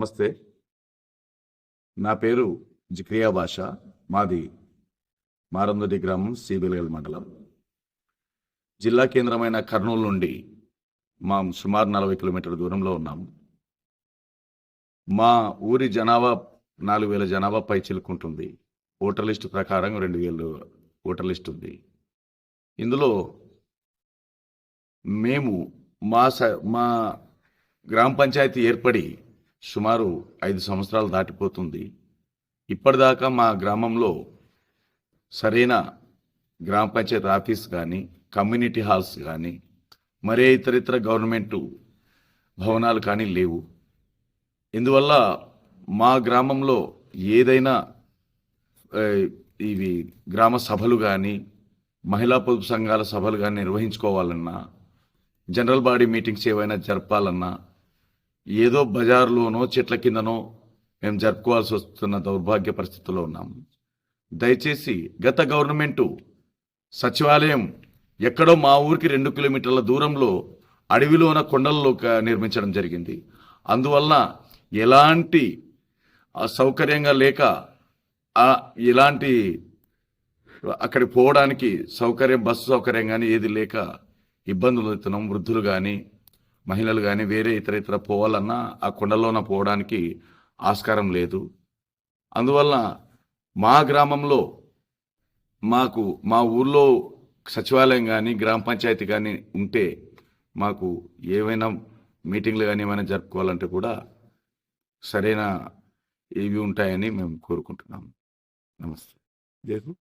నమస్తే. నా పేరు జిక్రియా భాష. మాది మారందొడి గ్రామం సిబిల్గల్ మండలం. జిల్లా కేంద్రమైన కర్నూలు నుండి మా సుమారు నలభై కిలోమీటర్ల దూరంలో ఉన్నాము మా ఊరి జనాభా నాలుగు వేల జనాభా పై చిలుకుంటుంది. ఓటర్ లిస్టు ప్రకారం రెండు వేలు ఓటర్ లిస్ట్ ఉంది. ఇందులో మేము మా స మా గ్రామ పంచాయతీ ఏర్పడి సుమారు ఐదు సంవత్సరాలు దాటిపోతుంది. ఇప్పటిదాకా మా గ్రామంలో సరైన గ్రామ పంచాయతీ ఆఫీస్ కానీ కమ్యూనిటీ హాల్స్ కానీ మరే ఇతర ఇతర గవర్నమెంట్ భవనాలు కానీ లేవు. ఇందువల్ల మా గ్రామంలో ఏదైనా ఇవి గ్రామ సభలు కానీ మహిళా పొదుపు సంఘాల సభలు కానీ నిర్వహించుకోవాలన్నా జనరల్ బాడీ మీటింగ్స్ ఏవైనా జరపాలన్నా ఏదో బజార్లోనో చెట్ల కిందనో మేము జరుపుకోవాల్సి వస్తున్న దౌర్భాగ్య పరిస్థితుల్లో ఉన్నాము దయచేసి గత గవర్నమెంటు సచివాలయం ఎక్కడో మా ఊరికి రెండు కిలోమీటర్ల దూరంలో అడవిలోన కొండల్లో నిర్మించడం జరిగింది. అందువలన ఎలాంటి సౌకర్యంగా లేక ఆ, ఎలాంటి అక్కడికి పోవడానికి సౌకర్యం బస్సు సౌకర్యం కానీ ఏది లేక ఇబ్బందులు అవుతున్నాం వృద్ధులు కానీ మహిళలు కానీ వేరే ఇతర ఇతర పోవాలన్నా ఆ కొండలోన పోవడానికి ఆస్కారం లేదు. అందువల్ల మా గ్రామంలో మాకు మా ఊర్లో సచివాలయం కానీ గ్రామ పంచాయతీ కానీ ఉంటే మాకు ఏవైనా మీటింగ్లు కానీ ఏమైనా జరుపుకోవాలంటే కూడా సరైన ఇవి ఉంటాయని మేము కోరుకుంటున్నాము. నమస్తే. జయకు